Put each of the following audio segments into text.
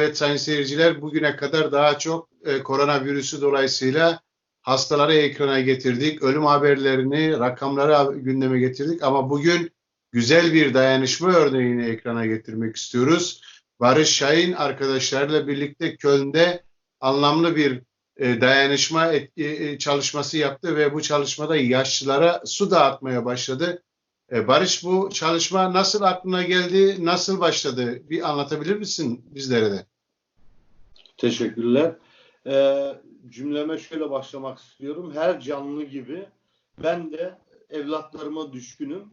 Evet sayın seyirciler bugüne kadar daha çok e, koronavirüsü dolayısıyla hastaları ekrana getirdik. Ölüm haberlerini, rakamları gündeme getirdik ama bugün güzel bir dayanışma örneğini ekrana getirmek istiyoruz. Barış Şahin arkadaşlarıyla birlikte Köln'de anlamlı bir e, dayanışma et- e, çalışması yaptı ve bu çalışmada yaşlılara su dağıtmaya başladı. E, Barış bu çalışma nasıl aklına geldi, nasıl başladı? Bir anlatabilir misin bizlere de? Teşekkürler. Ee, cümleme şöyle başlamak istiyorum. Her canlı gibi ben de evlatlarıma düşkünüm.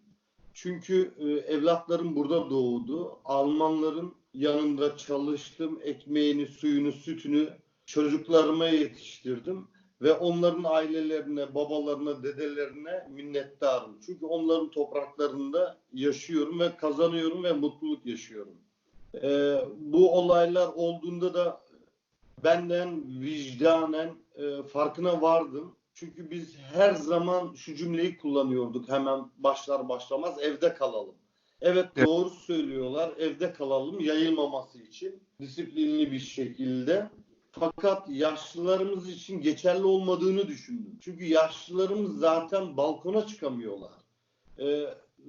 Çünkü e, evlatlarım burada doğdu. Almanların yanında çalıştım. Ekmeğini, suyunu, sütünü çocuklarıma yetiştirdim. Ve onların ailelerine, babalarına, dedelerine minnettarım. Çünkü onların topraklarında yaşıyorum ve kazanıyorum ve mutluluk yaşıyorum. Ee, bu olaylar olduğunda da benden vicdanen e, farkına vardım. Çünkü biz her zaman şu cümleyi kullanıyorduk hemen başlar başlamaz evde kalalım. Evet doğru söylüyorlar evde kalalım yayılmaması için disiplinli bir şekilde. Fakat yaşlılarımız için geçerli olmadığını düşündüm. Çünkü yaşlılarımız zaten balkona çıkamıyorlar. Ee,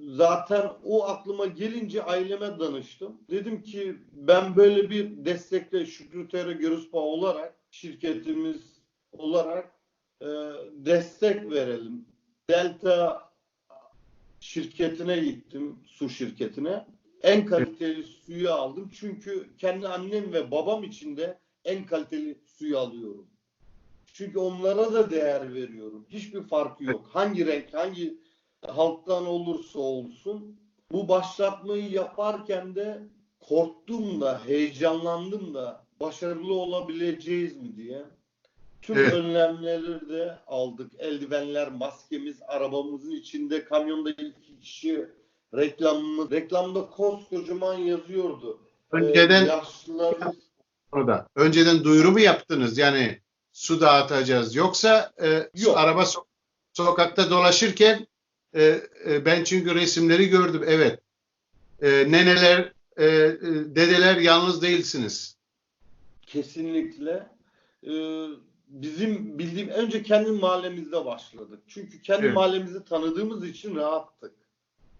zaten o aklıma gelince aileme danıştım. Dedim ki ben böyle bir destekle Şükrü Tere Görüspa olarak şirketimiz olarak e, destek verelim. Delta şirketine gittim, su şirketine. En kaliteli suyu aldım. Çünkü kendi annem ve babam için de en kaliteli suyu alıyorum. Çünkü onlara da değer veriyorum. Hiçbir farkı yok. Hangi renk, hangi halktan olursa olsun bu başlatmayı yaparken de korktum da heyecanlandım da başarılı olabileceğiz mi diye. Tüm Evet. önlemleri de aldık. Eldivenler, maskemiz, arabamızın içinde kamyonda iki kişi reklamımız. Reklamda koskocaman yazıyordu. Önceden Ee, yaşlılarımız orada. Önceden duyuru mu yaptınız? Yani su dağıtacağız. Yoksa e, Yok. araba so- sokakta dolaşırken e, e, ben çünkü resimleri gördüm. Evet. E, neneler, e, e, dedeler yalnız değilsiniz. Kesinlikle. Ee, bizim bildiğim önce kendi mahallemizde başladık. Çünkü kendi Evet. mahallemizi tanıdığımız için rahattık.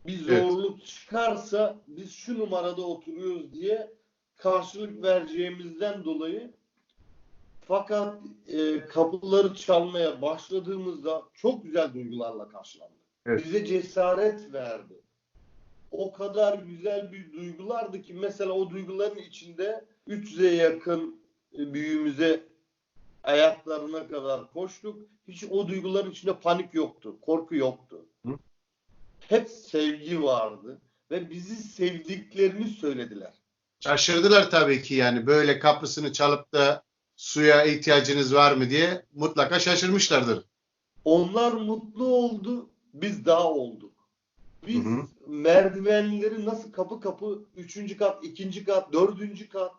Bir Evet. zorluk çıkarsa biz şu numarada oturuyoruz diye karşılık vereceğimizden dolayı fakat e, kapıları çalmaya başladığımızda çok güzel duygularla karşılandık. Evet. Bize cesaret verdi. O kadar güzel bir duygulardı ki mesela o duyguların içinde 300'e yakın e, büyüğümüze ayaklarına kadar koştuk. Hiç o duyguların içinde panik yoktu, korku yoktu. Hı. Hep sevgi vardı ve bizi sevdiklerini söylediler. Şaşırdılar tabii ki yani böyle kapısını çalıp da suya ihtiyacınız var mı diye mutlaka şaşırmışlardır. Onlar mutlu oldu, biz daha olduk. Biz Hı hı. merdivenleri nasıl kapı kapı, üçüncü kat, ikinci kat, dördüncü kat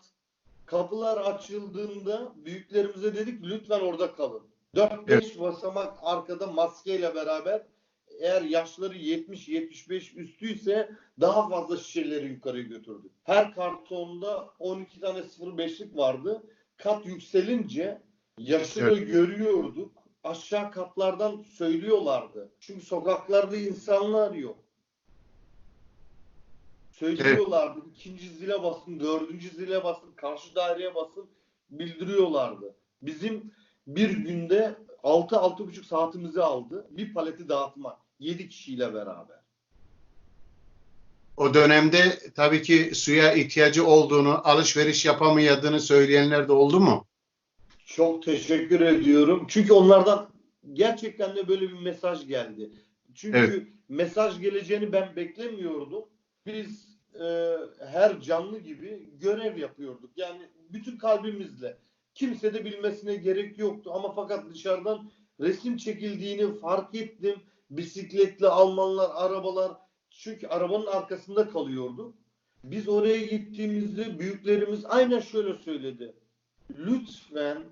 kapılar açıldığında büyüklerimize dedik lütfen orada kalın. 4-5 basamak arkada maskeyle beraber eğer yaşları 70-75 üstüyse daha fazla şişeleri yukarı götürdük. Her kartonda 12 tane 0.5'lik vardı. Kat yükselince yaşını Evet. görüyorduk. Aşağı katlardan söylüyorlardı. Çünkü sokaklarda insanlar yok. Söylüyorlardı. İkinci zile basın, dördüncü zile basın, karşı daireye basın bildiriyorlardı. Bizim bir günde 6-6,5 saatimizi aldı. Bir paleti dağıtmak. 7 kişiyle beraber. O dönemde tabii ki suya ihtiyacı olduğunu, alışveriş yapamayadığını söyleyenler de oldu mu? Çok teşekkür ediyorum. Çünkü onlardan gerçekten de böyle bir mesaj geldi. Çünkü Evet. mesaj geleceğini ben beklemiyordum. Biz e, her canlı gibi görev yapıyorduk. Yani bütün kalbimizle. Kimse de bilmesine gerek yoktu. Ama fakat dışarıdan resim çekildiğini fark ettim. Bisikletli Almanlar, arabalar. Çünkü arabanın arkasında kalıyorduk. Biz oraya gittiğimizde büyüklerimiz aynen şöyle söyledi. Lütfen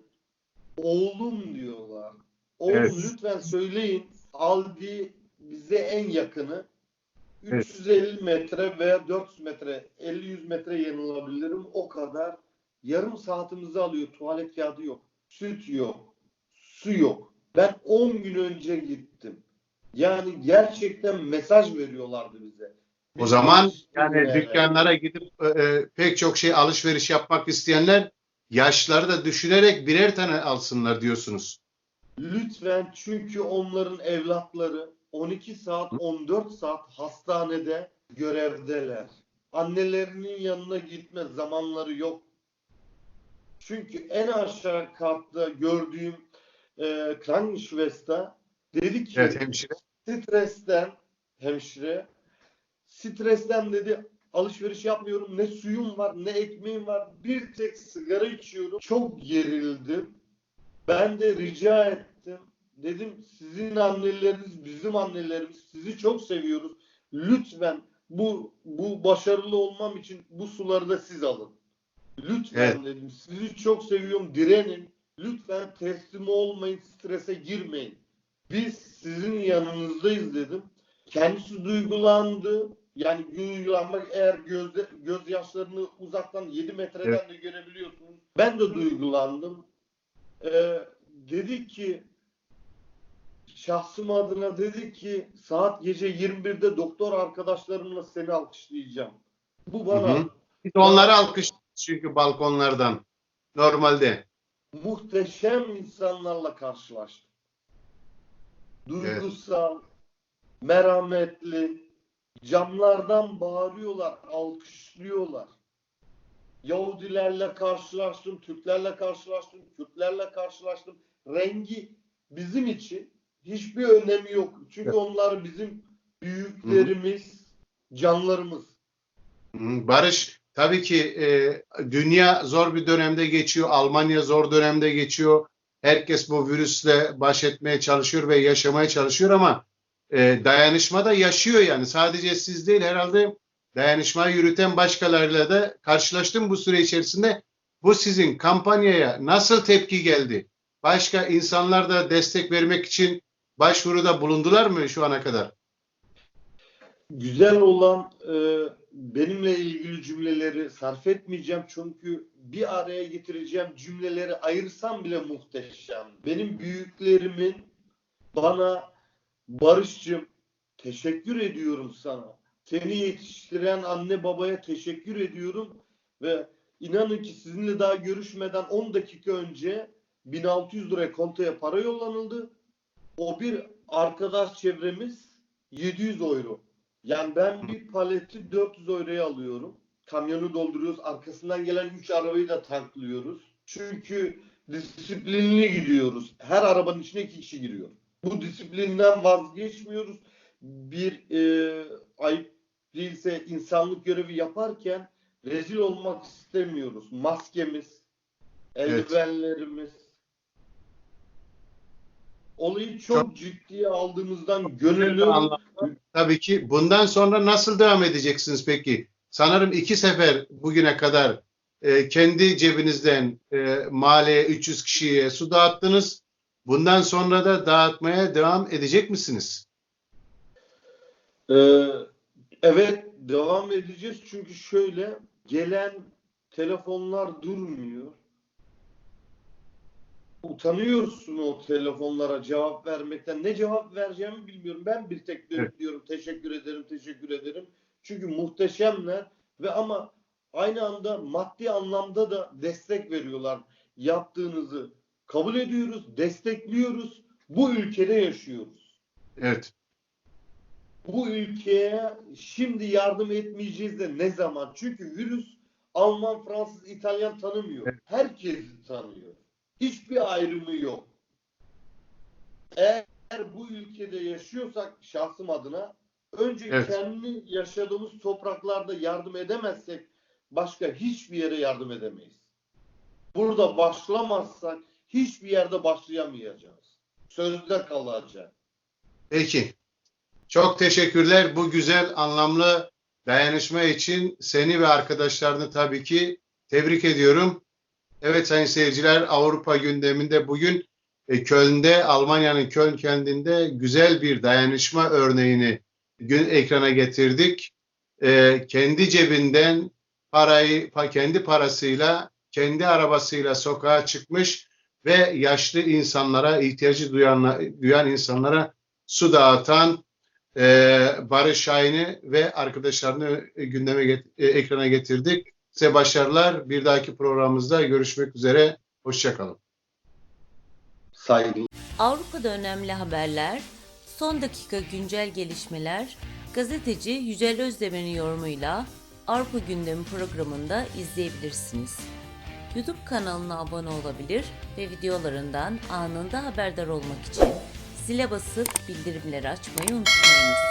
oğlum diyorlar. Oğlum Evet. lütfen söyleyin. Aldi bize en yakını Evet. 350 metre veya 400 metre 50-100 metre yanılabilirim. O kadar yarım saatimizi alıyor. Tuvalet kağıdı yok. Süt yok. Su yok. Ben 10 gün önce gittim. Yani gerçekten mesaj veriyorlardı bize. O zaman Biz- yani dükkanlara gidip e, e, pek çok şey alışveriş yapmak isteyenler yaşları da düşünerek birer tane alsınlar diyorsunuz. Lütfen çünkü onların evlatları 12 saat 14 saat hastanede görevdeler. Annelerinin yanına gitme zamanları yok. Çünkü en aşağı katta gördüğüm e, Krankenschwester dedi ki Evet hemşire. stresten hemşire stresten dedi alışveriş yapmıyorum ne suyum var ne ekmeğim var. Bir tek sigara içiyorum. Çok gerildim. Ben de rica ettim. Dedim sizin anneleriniz bizim annelerimiz sizi çok seviyoruz. Lütfen bu bu başarılı olmam için bu suları da siz alın. Lütfen Evet. dedim sizi çok seviyorum direnin. Lütfen teslim olmayın strese girmeyin. Biz sizin yanınızdayız dedim. Kendisi duygulandı. Yani duygulanmak eğer gözde, gözyaşlarını uzaktan 7 metreden de görebiliyorsunuz. Ben de duygulandım. Ee, dedi ki şahsım adına dedi ki saat gece 21'de doktor arkadaşlarımla seni alkışlayacağım. Bu bana Hı hı. Biz onları alkışlıyoruz çünkü balkonlardan. Normalde. muhteşem insanlarla karşılaştım. Duygusal, merhametli, camlardan bağırıyorlar, alkışlıyorlar. Yahudilerle karşılaştım, Türklerle karşılaştım, Kürtlerle karşılaştım. Rengi bizim için hiçbir önemi yok. Çünkü Evet. onlar bizim büyüklerimiz, canlarımız. Hı, Barış tabii ki e, dünya zor bir dönemde geçiyor. Almanya zor dönemde geçiyor. Herkes bu virüsle baş etmeye çalışıyor ve yaşamaya çalışıyor ama e, dayanışma da yaşıyor yani. Sadece siz değil herhalde dayanışmayı yürüten başkalarıyla da karşılaştım bu süre içerisinde. Bu sizin kampanyaya nasıl tepki geldi? Başka insanlar da destek vermek için başvuruda bulundular mı şu ana kadar? Güzel olan e, benimle ilgili cümleleri sarf etmeyeceğim çünkü bir araya getireceğim cümleleri ayırsam bile muhteşem. Benim büyüklerimin bana Barış'cığım teşekkür ediyorum sana. Seni yetiştiren anne babaya teşekkür ediyorum ve inanın ki sizinle daha görüşmeden 10 dakika önce 1600 liraya kontoya para yollanıldı. O bir arkadaş çevremiz 700 euro. Yani ben bir paleti 400 euroya alıyorum. Kamyonu dolduruyoruz. Arkasından gelen 3 arabayı da tanklıyoruz. Çünkü disiplinli gidiyoruz. Her arabanın içine 2 kişi giriyor. Bu disiplinden vazgeçmiyoruz. Bir e, ayıp değilse insanlık görevi yaparken rezil olmak istemiyoruz. Maskemiz, Evet. eldivenlerimiz. Olayı çok, ciddiye aldığımızdan gönüllü Tabii ki. Bundan sonra nasıl devam edeceksiniz peki? Sanırım iki sefer bugüne kadar e, kendi cebinizden e, mahalleye 300 kişiye su dağıttınız. Bundan sonra da dağıtmaya devam edecek misiniz? Ee, evet devam edeceğiz çünkü şöyle gelen telefonlar durmuyor. Utanıyorsun o telefonlara cevap vermekten. Ne cevap vereceğimi bilmiyorum. Ben bir tek dönüp Evet. diyorum teşekkür ederim, teşekkür ederim. Çünkü muhteşemler ve ama aynı anda maddi anlamda da destek veriyorlar. Yaptığınızı kabul ediyoruz, destekliyoruz. Bu ülkede yaşıyoruz Evet. bu ülkeye şimdi yardım etmeyeceğiz de ne zaman? Çünkü virüs Alman, Fransız, İtalyan tanımıyor. Evet. Herkesi tanıyor. Hiçbir ayrımı yok. Eğer bu ülkede yaşıyorsak şahsım adına önce Evet. kendi yaşadığımız topraklarda yardım edemezsek başka hiçbir yere yardım edemeyiz. Burada başlamazsak hiçbir yerde başlayamayacağız. Sözde kalacak. Peki. Çok teşekkürler bu güzel anlamlı dayanışma için seni ve arkadaşlarını tabii ki tebrik ediyorum. Evet sayın seyirciler Avrupa gündeminde bugün e, Köln'de Almanya'nın Köln kentinde güzel bir dayanışma örneğini gün ekrana getirdik. E, kendi cebinden parayı pa- kendi parasıyla kendi arabasıyla sokağa çıkmış ve yaşlı insanlara, ihtiyacı duyan, duyan insanlara su dağıtan e, Barış Şahin'i ve arkadaşlarını gündeme get- e, ekrana getirdik. Size başarılar. Bir dahaki programımızda görüşmek üzere. Hoşçakalın. Saygılar. Avrupa'da önemli haberler, son dakika güncel gelişmeler, gazeteci Yücel Özdemir'in yorumuyla Avrupa Gündemi programında izleyebilirsiniz. YouTube kanalına abone olabilir ve videolarından anında haberdar olmak için zile basıp bildirimleri açmayı unutmayınız.